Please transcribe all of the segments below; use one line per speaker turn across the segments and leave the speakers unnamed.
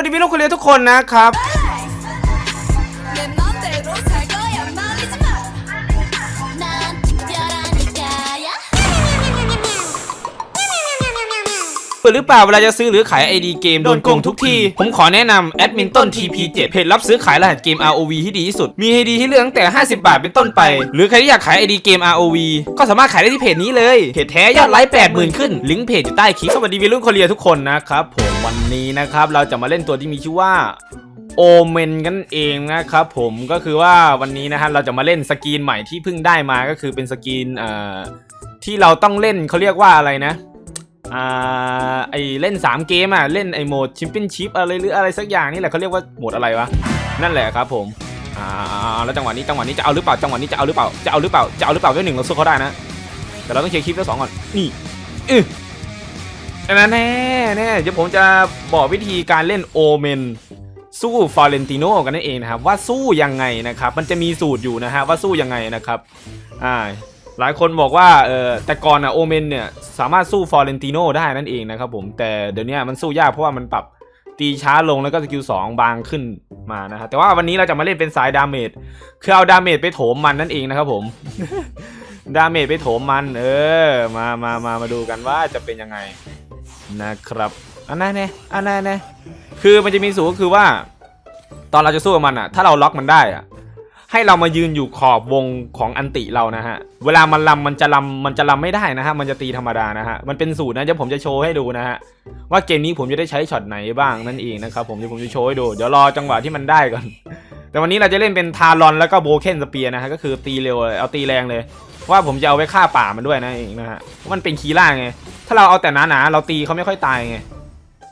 วัสดีพี่ลูกคนเรียนทุกคนนะครับ เปิดหรือเปล่าเวลาจะซื้อหรือขาย ID เกมโดนโกงทุกที ผมขอแนะนำแอดมินต้น TP7 เพจรับซื้อขายรหัสเกม ROV ที่ดีที่สุด มี ID ที่เลือกตั้งแต่ 50 บาทเป็นต้นไป หรือใครที่อยากขาย ID เกม ROV ก็สามารถขายได้ที่เพจนี้เลย เพจแท้ยอดไลค์80,000 ขึ้น ลิงก์เพจอยู่ใต้คลิปสวัสดีวิรุ่นโคเรียทุกคนนะครับผมวันนี้นะครับเราจะมาเล่นตัวที่มีชื่อว่าโอเมนกันเองนะครับผมก็คือว่าวันนี้นะฮะเราจะมาเล่นสกรีนใหม่ที่เพิ่งได้มาก็คือเป็นสกรีนเอ่อที่เราต้องเล่นเขาเรียกว่าอะไรนะ อ่าไอเล่น 3 เกมอะ เล่นไอโหมดชิมปิ้นชิปอะไรหรืออะไรสักอย่างนี่แหละเขาเรียกว่าโหมดอะไรวะ นั่นแหละครับผมอ่าแล้วจังหวะนี้จังหวะนี้จะเอาหรือเปล่าจังหวะนี้จะเอาหรือเปล่าจะเอาหรือเปล่าจะเอาหรือเปล่าด้วยหนึ่งเราสู้เขาได้นะ แต่เราต้องเคลียร์คลิปแล้วสองก่อนนี่อืออันนั้นแน่แน่เดี๋ยวผมจะบอกวิธีการเล่นโอเมนสู้ฟอร์เรนติโนกันนั่นเองนะครับว่าสู้ยังไงนะครับ มันจะมีสูตรอยู่นะฮะว่าสู้ยังไงนะครับอ่า หลายคนบอกว่าเออแต่ก่อนอะโอเมนเนี่ยสามารถสู้ฟอร์เรนติโนได้นั่นเองนะครับผมแต่เดี๋ยวนี้มันสู้ยากเพราะว่ามันปรับตีช้าลงแล้วก็สกิลสองบางขึ้นมานะครับแต่ว่าวันนี้เราจะมาเล่นเป็นสายดาเมจคือเอาดาเมจไปโถมมันนั่นเองนะครับผมดาเมจไปโถมมัน เออ มามามามาดูกันว่าจะเป็นยังไงนะครับอันนั้นเนี่ยอันนั้นเนี่ยคือมันจะมีสูตรก็คือว่า ตอนเราจะสู้กับมันอะถ้าเราล็อกมันได้อะ ให้เรามายืนอยู่ขอบวงของอันติเรานะฮะ เวลามันลำมันจะลำมันจะลำไม่ได้นะฮะ มันจะตีธรรมดานะฮะ มันเป็นสูตรนะเดี๋ยวผมจะโชว์ให้ดูนะฮะ ว่าเกมนี้ผมจะได้ใช้ช็อตไหนบ้างนั่นเองนะครับผมเดี๋ยวผมจะโชว์ให้ดู เดี๋ยวรอจังหวะที่มันได้ก่อน แต่วันนี้เราจะเล่นเป็นทารอนแล้วก็โบเคนสเปียร์นะฮะ ก็คือตีเร็วเอาตีแรงเลย ว่าผมจะเอาไว้ฆ่าป่ามันด้วยนะเองนะฮะเพราะมันเป็นคีล่าไง ถ้าเราเอาแต่หนาๆเราตีเขาไม่ค่อยตายไง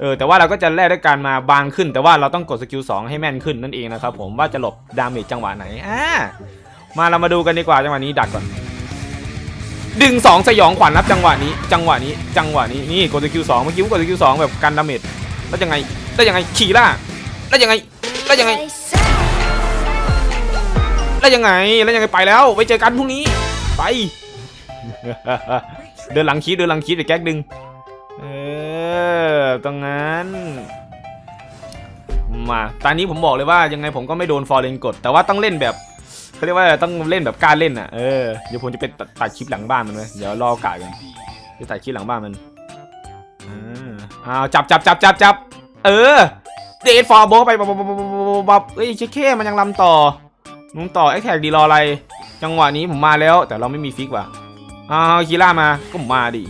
เออแต่ว่าเราก็จะแลกด้วยการมาบางขึ้น แต่ว่าเราต้องกดสกิล2ให้แม่นขึ้นนั่นเองนะครับผมว่าจะหลบดาเมจจังหวะไหนอ่ามาเรามาดูกันดีกว่าจังหวะนี้ดักก่อนดึง2สยองขวัญรับจังหวะนี้ จังหวะนี้จังหวะนี้นี่กดสกิล2เมื่อกี้กดสกิล2แบบกันดาเมจแล้วยังไงแล้วยังไงขี่ล่าแล้วยังไงแล้วยังไงแล้วยังไงแล้วยังไงไปแล้วไว้เจอกันพรุ่งนี้ไป เดินหลังคีดเดินหลังคีดไปแก๊กดึง เออตรงนั้นมาตอนนี้ผมบอกเลยว่ายังไงผมก็ไม่โดนฟอร์เรนกด แต่ว่าต้องเล่นแบบเขาเรียกว่าต้องเล่นแบบกล้ารเล่นอะเออเดี๋ยวผมจะไปตัดตัดคลิปหลังบ้านมันเลยเดี๋ยวรอโอกาสกันจะตัดคลิปหลังบ้านมันอ่าอ้าวจับจับจับจับจับเออเดทฟอร์โบไปบับบับบับบับบับเอ้ยเช็คแค่มันยังลำต่อมึงต่อแอคแท็กดีรออะไร จังหวะนี้ผมมาแล้ว แต่เราไม่มีฟิกว่ะอ้าวคีล่ามาก็มาดิ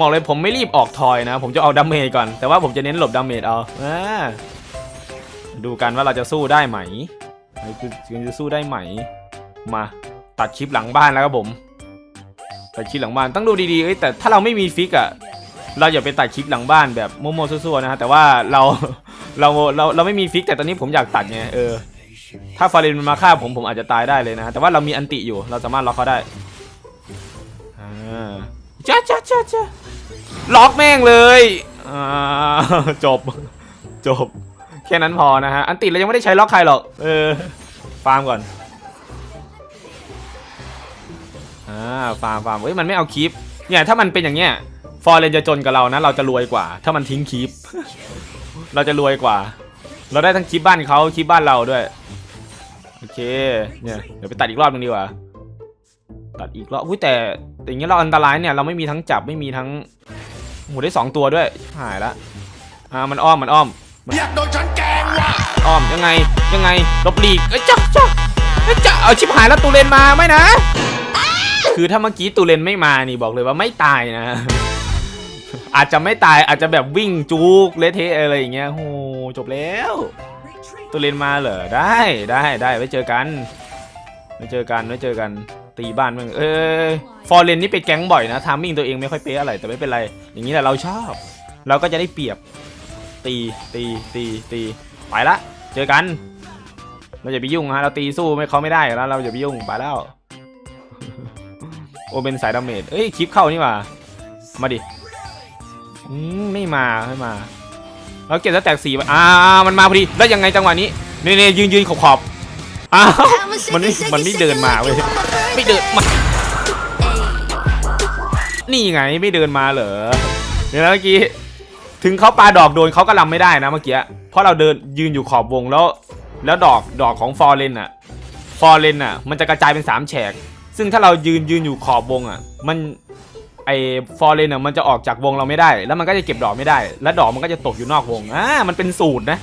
บอกเลยผมไม่รีบออกทอยนะ ผมจะเอาดาเมจก่อน แต่ว่าผมจะเน้นหลบดาเมจเอาอ่าดูกันว่าเราจะสู้ได้ไหมเราคือจะสู้ได้ไหม มาตัดคลิปหลังบ้านแล้วครับผม ตัดคลิปหลังบ้านต้องดูดีๆเอ้ยแต่ถ้าเราไม่มีฟิกอะเราอย่าไปตัดคลิปหลังบ้านแบบโมโมซัวๆนะฮะแต่ว่าเราเราเราเราไม่มีฟิกแต่ตอนนี้ผมอยากตัดไงเออถ้าฟาเรนมันมาฆ่าผมผมอาจจะตายได้เลยนะฮะแต่ว่าเรามีอันติอยู่ เราสามารถล็อกเขาได้อ่า จ้าจ้าจ้าจ้าล็อกแม่งเลยอ่าจบ จบ แค่นั้นพอนะฮะ อันติเรายังไม่ได้ใช้ล็อกใครหรอก เออ ฟาร์มก่อน อ่า ฟาร์มฟาร์มเฮ้ย มันไม่เอาคลิป เนี่ย ถ้ามันเป็นอย่างเงี้ย ฟอร์เรนจะจนกับเรานะ เราจะรวยกว่า ถ้ามันทิ้งคลิป เราจะรวยกว่า เราได้ทั้งคลิปบ้านเขาคลิปบ้านเราด้วย โอเค เนี่ย เดี๋ยวไปตัดอีกรอบนึงดีกว่า ตัดอีกรอบ อุ้ยแต่ แต่อย่างเงี้ยเราอันตรายเนี่ยเราไม่มีทั้งจับไม่มีทั้งโหได้สองตัวด้วยหายละอ่ามันอ้อมมันอ้อม
อยากโดนฉันแกล้งว่ะ
อ้อมยังไงยังไงหลบหลีกเอ้ยจ้าจ้าเอ้ยจ้าเอาชิบหายแล้วตูเลนมาไหมนะ คือถ้าเมื่อกี้ตูเลนไม่มานี่บอกเลยว่าไม่ตายนะ อาจจะไม่ตายอาจจะแบบวิ่งจูกเละเทะอะไรอย่างเงี้ยโหจบแล้วตัวเลนมาเหรอได้ได้ได้ไว้เจอกันไว้เจอกันไว้เจอกัน ตีบ้านมึงเออฟอร์เรนนี่ไปแก๊งบ่อยนะทามมิ่งตัวเองไม่ค่อยเป๊ะอะไรแต่ไม่เป็นไรอย่างนี้แหละเราชอบ เราก็จะได้เปรียบตีตีตีตีไปละ เจอกัน เราจะไปยุ่งฮะเราตีสู้ไม่เขาไม่ได้แล้ว เราจะไปยุ่งไปแล้วโอเป็นสายดาเมจเอ้ยคลิปเข้านี่ว่ามาดิอืมไม่มาไม่มาเราเก็บแล้วแตกสีไปอ่ามันมาพอดีแล้วยังไงจังหวะนี้เนี่นี่ยืนยืนขอบขอบ อ้าวมันไม่มันไม่เดินมาเว้ยไม่เดินมา นี่ไงไม่เดินมาเหรอเดี๋ยวนะเมื่อกี้ถึงเขาปาดอกโดนเขาก็ลำไม่ได้นะเมื่อกี้เพราะเราเดินยืนอยู่ขอบวงแล้ว แล้วดอกดอกของฟอร์เรนอะฟอร์เรนอะมันจะกระจายเป็นสามแฉก ซึ่งถ้าเรายืนยืนอยู่ขอบวงอะมันไอฟอร์เรนอะมันจะออกจากวงเราไม่ได้ แล้วมันก็จะเก็บดอกไม่ได้ แล้วดอกมันก็จะตกอยู่นอกวงอ่ามันเป็นสูตรนะ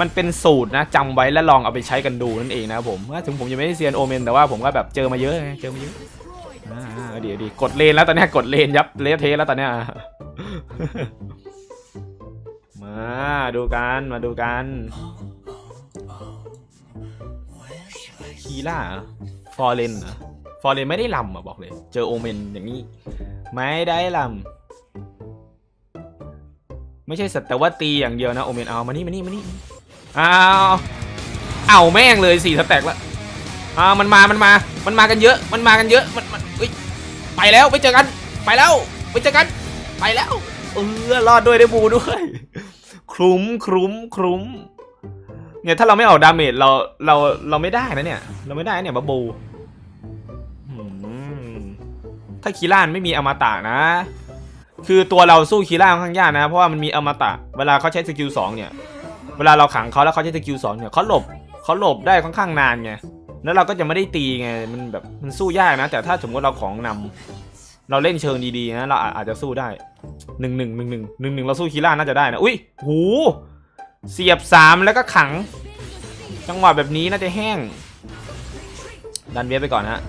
มันเป็นสูตรนะจำไว้แล้วลองเอาไปใช้กันดูนั่นเองนะครับผมถึงผมยังไม่ได้เซียนโอเมนแต่ว่าผมก็แบบเจอมาเยอะไงเจอมาเยอะอ่าเดี๋ยวดีกดเลนแล้วตอนนี้กดเลนยับเลเทแล้วตอนนี้มาดูกันมาดูกันคีล่าฟอร์เรนฟอร์เรนไม่ได้ลำอะบอกเลย เจอโอเมนอย่างนี้ ไม่ได้ลำไม่ใช่สัตว์แต่ว่าตีอย่างเดียวนะโอเมนเอามานี่มานี่มานี่ อาเอาแม่งเลยสี่สแต็กละอ่ามันมา มันมา มันมากันเยอะ มันมากันเยอะ มันมันเฮ้ยไปแล้วไปเจอกัน ไปแล้วไปเจอกัน ไปแล้ว เออรอดด้วยได้บูด้วย คลุ้มคลุ้มคลุ้มเนี่ยถ้าเราไม่ออกดาเมจเราเราเราไม่ได้นะเนี่ย เราไม่ได้เนี่ยบับบูถ้าคีร่านไม่มีอมตะนะ คือตัวเราสู้คีร่าค่อนข้างยากนะ เพราะว่ามันมีอมตะ เวลาเขาใช้สกิลสองเนี่ย เวลาเราขังเขาแล้วเขาใช้สกิลสองเนี่ยเขาหลบเขาหลบได้ค่อนข้างนานไงแล้วเราก็จะไม่ได้ตีไงมันแบบมันสู้ยากนะ แต่ถ้าสมมติเราของนำเราเล่นเชิงดีๆนะเราอาจจะสู้ได้หนึ่งหนึ่งหนึ่งหนึ่งหนึ่งหนึ่งเราสู้คีร่าน่าจะได้นะอุ้ยหูเสียบสามแล้วก็ขัง จังหวะแบบนี้น่าจะแห้ง ดันเวียไปก่อนฮะ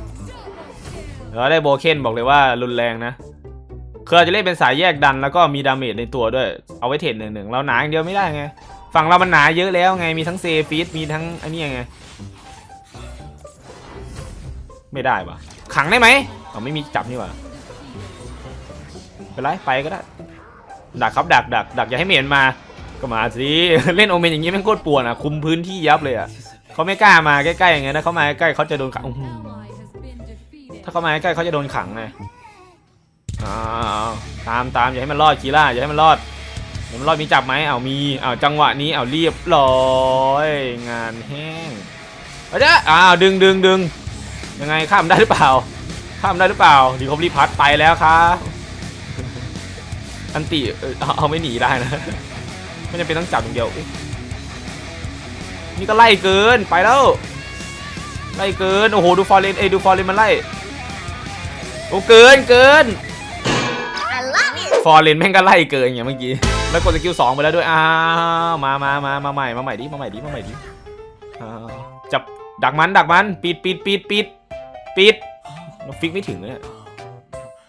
แล้วได้โบเคนบอกเลยว่ารุนแรงนะคือเราจะเล่นเป็นสายแยกดันแล้วก็มีดาเมจในตัวด้วย เอาไว้เทรดหนึ่งหนึ่งเราหนาอย่างเดียวไม่ได้ไง ฝั่งเรามันหนาเยอะแล้วไงมีทั้งเซฟิสมีทั้งไอันนี้ไง ไม่ได้ปะขังได้ไหมอ๋อไม่มีจับนี่หว่าไปไรไปก็ได้ ดักครับดักดักดักอย่าให้เมียนมา ก็มาสิเล่นโอเมนอย่างงี้แม่งโคตรปวดอะ คุมพื้นที่ยับเลยอะเขาไม่กล้ามาใกล้ๆอย่างเงี้ยนะเขามาใกล้เขาจะโดนขังถ้าเขามาใกล้เขาจะโดนขังไงตามตามอย่าให้มันรอดคีล่าอย่าให้มันรอด เดี๋ยวมันรอดมีจับไหมเอามีเอาจังหวะนี้เอาเรียบร้อยงานแห้งเอาจ้ะอ้าวดึงดึงดึงยังไงข้ามได้หรือเปล่า ข้ามได้หรือเปล่าดีคอมรีพัทไปแล้วครับอันติเออเอาเอาไม่หนีได้นะไม่จำเป็นต้องจับอย่างเดียวอุ๊ยนี่ก็ไล่เกินไปแล้ว ไล่เกินโอ้โหดูฟอร์เรนเอยดูฟอร์เรนมันไล่โอ้เกินเกินฟอร์เรนแม่งก็ไล่เกินอย่างเมื่อกี้ แล้วกดสกิลสองไปแล้วด้วยอ้าวมามามามาใหม่มาใหม่ดิมาใหม่ดิมาใหม่ดิจับดักมันดักมันปิดปิดปิดปิดปิดฟิกไม่ถึงเลยเนี่ย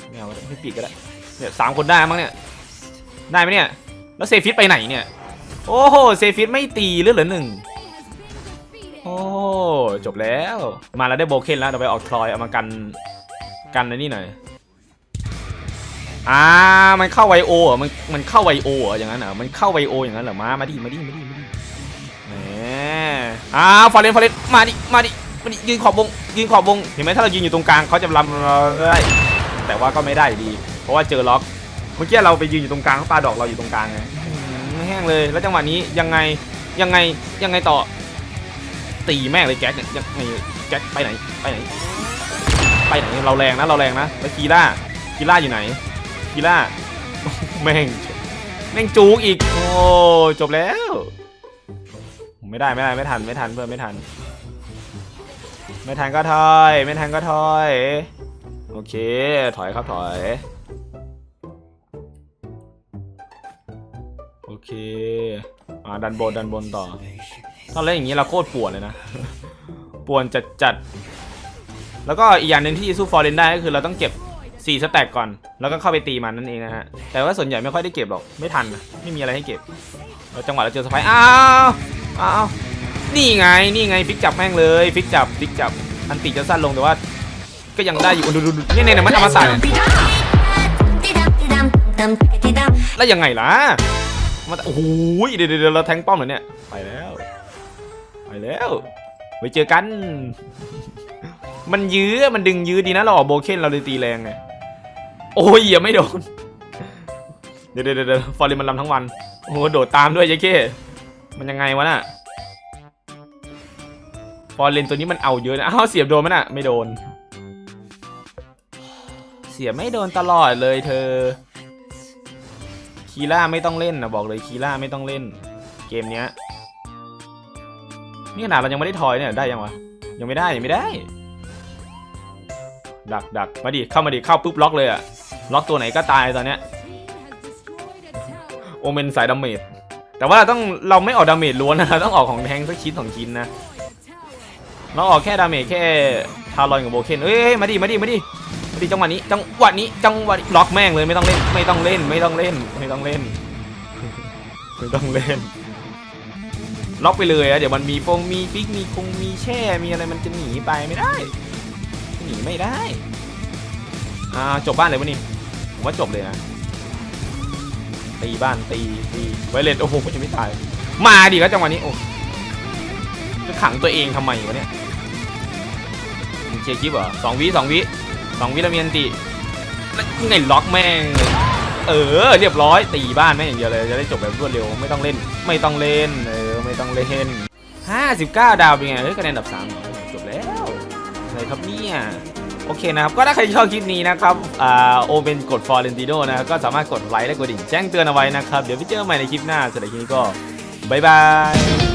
ไม่เอาไม่ปิดก็ได้เนี่ยสามคนได้มั้งเนี่ยได้ไหมเนี่ยแล้วเซฟิตไปไหนเนี่ยโอ้โหเซฟิตไม่ตีเลือดเหลือหนึ่งโอ้จบแล้วมาแล้วได้โบเคนแล้วเดี๋ยวไปออกทรอยเอามากันกันในนี่หน่อย อ่า มันเข้าไวโอเหรอมันมันเข้าไวโอเหรออย่างนั้นเหรอมันเข้าไวโออย่างนั้นเหรอมามาดิมาดิมาดิมาดิแหมอ่าฟอร์เรนฟอร์เรนมาดิมาดิมาดิยืนขอบวงยืนขอบวงเห็นไหมถ้าเรายืนอยู่ตรงกลางเขาจะลำเราได้แต่ว่าก็ไม่ได้ดี เพราะว่าเจอล็อกเมื่อกี้เราไปยืนอยู่ตรงกลางเขาปาดอกเราอยู่ตรงกลางไงแห้งเลยแล้วจังหวะนี้ยังไงยังไงยังไงต่อ ตีแม่งเลยแก๊กเนี่ยยังไงแก๊กไปไหนไปไหน ไปไหนเราแรงนะเราแรงนะแล้วกีล่ากีล่าอยู่ไหน กีล่าแม่งแม่งจูกอีก โอ้จบแล้ว ไม่ได้ไม่ได้ไม่ทันไม่ทันเพื่อนไม่ทัน ไม่ทันก็ถอย ไม่ทันก็ถอย โอเค ถอยครับถอย โอเคอ่าดันบนดันบนต่อตอนเล่นอย่างนี้เราโคตรปวดเลยนะปวดจัดจัดแล้วก็อีกอย่างหนึ่งที่สู้ฟอร์เรนได้ก็คือเราต้องเก็บ 4สแต็กก่อน แล้วก็เข้าไปตีมันนั่นเองนะฮะ แต่ว่าส่วนใหญ่ไม่ค่อยได้เก็บหรอก ไม่ทัน ไม่มีอะไรให้เก็บแล้วจังหวะเราเจอสไปร์อ้าวอ้าวนี่ไง นี่ไงฟิกจับแม่งเลย ฟิกจับ ฟิกจับ อันติจะสั้นลงแต่ว่า ก็ยังได้อยู่ดูดูนี่เนี่ยมันเอามาใส่แล้วยังไงล่ะมันโอ้โหเดี๋ยวเดี๋ยวเดี๋ยวเราแทงป้อมเหรอเนี่ย ไปแล้ว ไปแล้ว ไว้เจอกัน มันยื้อ มันดึงยื้อดีนะ เราออกโบเคนเราเลยตีแรงไง โอ้ยเหยียบไม่โดน เดี๋ยวเดี๋ยวเดี๋ยวฟอร์เรนมันลำทั้งวัน โอ้โหโดดตามด้วยเจ๊เก้มันยังไงวะน่ะ ฟอร์เรนตัวนี้มันเอาเยอะนะอ้าวเสียบโดนมั้ยน่ะ ไม่โดน เสียบไม่โดนตลอดเลยเธอคคีล่าไม่ต้องเล่นนะบอกเลยคีล่าไม่ต้องเล่น เกมเนี้ย นี่ขนาดเรายังไม่ได้ทอยเนี่ยได้ยังวะ ยังไม่ได้ยังไม่ได้ ดักดักมาดิเข้ามาดิเข้าปุ๊บล็อกเลยอะ ล็อกตัวไหนก็ตายตอนเนี้ยโอเมนสายดาเมจแต่ว่าเราต้องเราไม่ออกดาเมจล้วนนะต้องออกของแทงสักชิ้นสองชิ้นนะเราออกแค่ดาเมจแค่ทารอนกับโบเคนเอ้ยมาดิมาดิมาดิมาดิจังหวะนี้จังหวะนี้จังหวะนี้ล็อกแม่งเลยไม่ต้องเล่นไม่ต้องเล่นไม่ต้องเล่นไม่ต้องเล่นไม่ต้องเล่น ล็อกไปเลยอะเดี๋ยวมันมีฟงมีฟิกมีคงมีแช่มีอะไรมันจะหนีไปไม่ได้หนีไม่ได้อ่าจบบ้านเลยวะนี่ ว่าจบเลยนะตีบ้านตีตีไวเลตโอ้โหยังไม่ตาย มาดิก็จังหวะนี้โอ้จะขังตัวเองทำไมวะเนี่ยมึงเคลียร์คลิปเหรอสองวิสองวิสองวิแล้วมีอันติแล้วไงล็อกแม่งเลยเออเรียบร้อยตีบ้านแม่งอย่างเดียวเลยจะได้จบแบบรวดเร็วไม่ต้องเล่น ไม่ต้องเล่นเออไม่ต้องเล่น59 ดาวเป็นไงเฮ้ยคะแนนอันดับ3จบแล้วอะไรครับเนี่ย โอเคนะครับ ก็ถ้าใครชอบคลิปนี้นะครับอ่าโอเป็นกดฟอร์เรนติโนะครับก็สามารถกดไลค์และกดดิ่งแจ้งเตือนเอาไว้นะครับ เดี๋ยวไปเจอกันใหม่ในคลิปหน้าสำหรับคลิปนี้ก็บายบาย